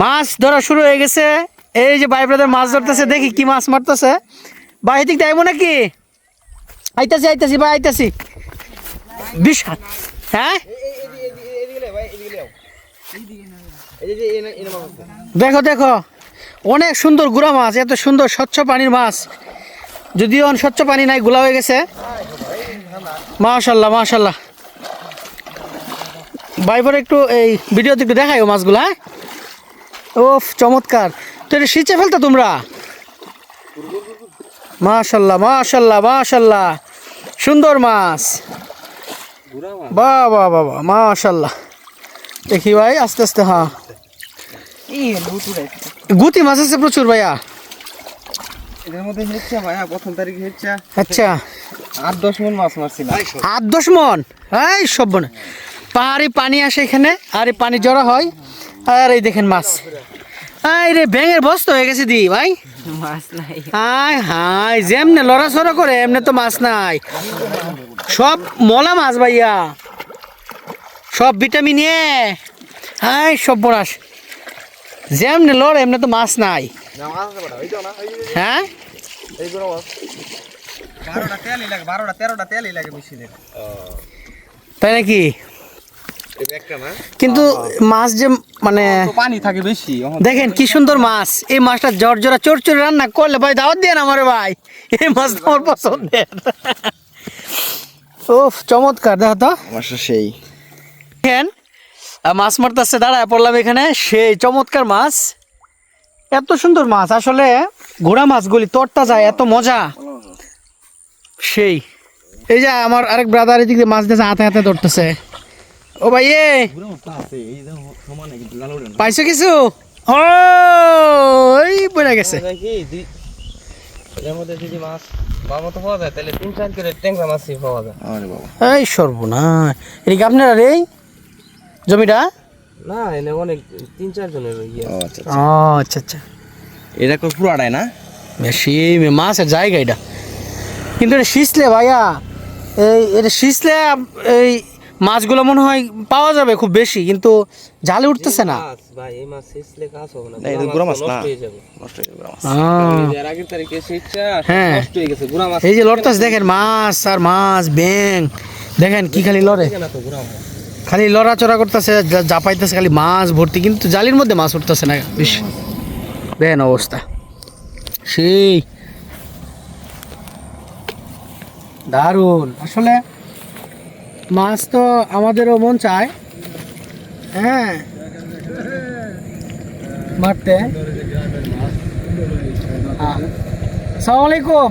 মাছ ধরা শুরু হয়ে গেছে। এই যে ভাই ব্রাদার মাছ ধরতেছে, দেখি কি মাছ মারতেছে। ভাই, এদিক দেবো নাকি? আইতাছি আইতাছি, ভাই, আইতাছি। বিশাল হ্যাঁ? দেখো দেখো। অনেক সুন্দর গুড়া মাছ, এত সুন্দর স্বচ্ছ পানির মাছ। যদিও স্বচ্ছ পানি নাই, গুলা হয়ে গেছে। মাশাল্লাহ মাশাল্লাহ। বাইবার একটু এই ভিডিওতে একটু দেখাই ও মাছগুলা হ্যাঁ? ওফ চমৎকার। তো এটা সিঁচে ফেলতো তোমরা? মাশাল্লাহ মাশাল্লাহ মাশাল্লাহ। সুন্দর মাছ। বাহ বাহ বাহ মাশাল্লাহ। দেখি ভাই আস্তে আস্তে হ্যাঁ। গুতি মাছ আছে প্রচুর ভাইয়া। এদের মধ্যে হেচ্ছে ভাইয়া প্রথম তারিখে হেচ্ছে। আচ্ছা। আট দশ মন মাছ মারছিলাম। আট দশ মন? এই সব মনে পাহাড়ি পানি আসে এখানে আর এই পানি জড়ো হয়। আর এই দেখেন মাছ। এই রে ব্যাঙের বস্ত হয়ে গেছে দি ভাই। মাছ নাই। হাই হাই যেমনে লড়াচড়া করে এমনি তো মাছ নাই। সব মলা মাছ ভাইয়া। সব ভিটামিন এ। হাই সব বরাস। যেমনে লড়ে এমনি তো মাছ নাই। হ্যাঁ? এইগুলো মাছ বারোটা তেলই লাগে বারোটা তেরোটা তেলই লাগে বেশি দিন তাই নাকি? কিন্তু মাছ যে মানে পানি থাকে বেশি দেখেন কি সুন্দর মাছ। এই মাছটা জর জরা চোর চোর রান্না করলে ভাই দাওয়াত দিয়ে আমার ভাই। এই মাছ তো আমার পছন্দের। ওফ চমৎকার দেখো তো। মাছটা সেই। দেখেন মাছ মারতেছে দাঁড়ায় পড়লাম এখানে। সেই চমৎকার মাছ। এত সুন্দর মাছ। আসলে ঘোড়া মাছগুলি তরতা যায় এত মজা। সেই। এই যে আমার আরেক ব্রাদার এদিক দিয়ে মাছ দিয়েছে হাতে হাতে ধরতেছে। ও ভাই এ পাইছো কিছু? ও এই পড়ে গেছে। এই আপনারা রে জমিটা? না এনে অনেক তিন চার জনের ইয়ে। আচ্ছা ও আচ্ছা আচ্ছা। এটা পুরাটাই না? বেশি মাছের জায়গা এটা। কিন্তু এটা শিসলে ভাইয়া। এই এটা শিসলে এই মাছগুলো মনে হয় পাওয়া যাবে খুব বেশি কিন্তু জালে উঠতেছে না। এই। নষ্ট হয়ে যে লড়তাছে দেখেন মাছ আর মাছ ব্যাং দেখেন কি খালি লড়ে। না তো গুড়া খালি লড়াচড়া করতেছে যা পাইতেছে খালি মাছ ভর্তি কিন্তু জালির মধ্যে মাছ উঠতেছে না বেশি দেখেন অবস্থা। সেই। দারুণ। আসলে মাছ তো আমাদেরও মন চায়। হ্যাঁ। মারতে। আসসালামু আলাইকুম।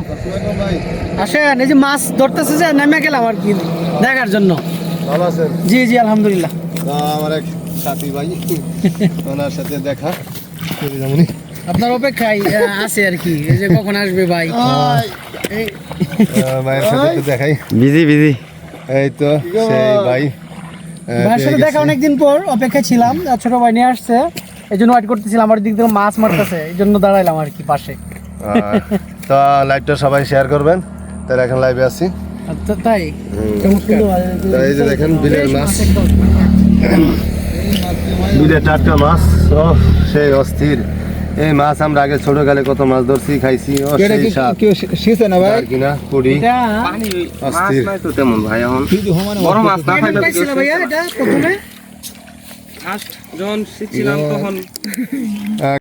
আসেন এই যে মাছ ধরতেছে যে নেমে গেলাম আর কি দেখার জন্য। ভালো আছেন? জি জি আলহামদুলিল্লাহ। আমার এক সাথী ভাই ওনার সাথে দেখা যেমনই আপনার অপেক্ষায় আছে আর কি। এই যে কখন আসবে ভাই? এই ভাইয়ের সাথে দেখাই। Busy busy. এই তো সেই ভাই ভাইয়ের সাথে দেখা অনেকদিন পর অপেক্ষায় ছিলাম ছোট ভাই নিয়ে আসছে এই জন্য ওয়েট করতেছিলাম আমার দিক থেকে মাছ মারতেছে এই জন্য দাঁড়াইলাম আর কি পাশে। তা লাইভটা সবাই শেয়ার করবেন তাহলে এখন লাইভে আছি। আচ্ছা, তাই? এই যে দেখেন বিলের মাছ। বিলের টাটকা মাছ ও সেই অস্থির। এই মাছ আমরা আগে ছোটকালে কত মাছ ধরছি খাইছি কিনা কুড়ি। অস্থির। তেমন ভাই এখন। বড় মাছ না খাইলে ভাইয়া এটা প্রথমে? ফার্স্ট যখন শিখছিলাম তখন।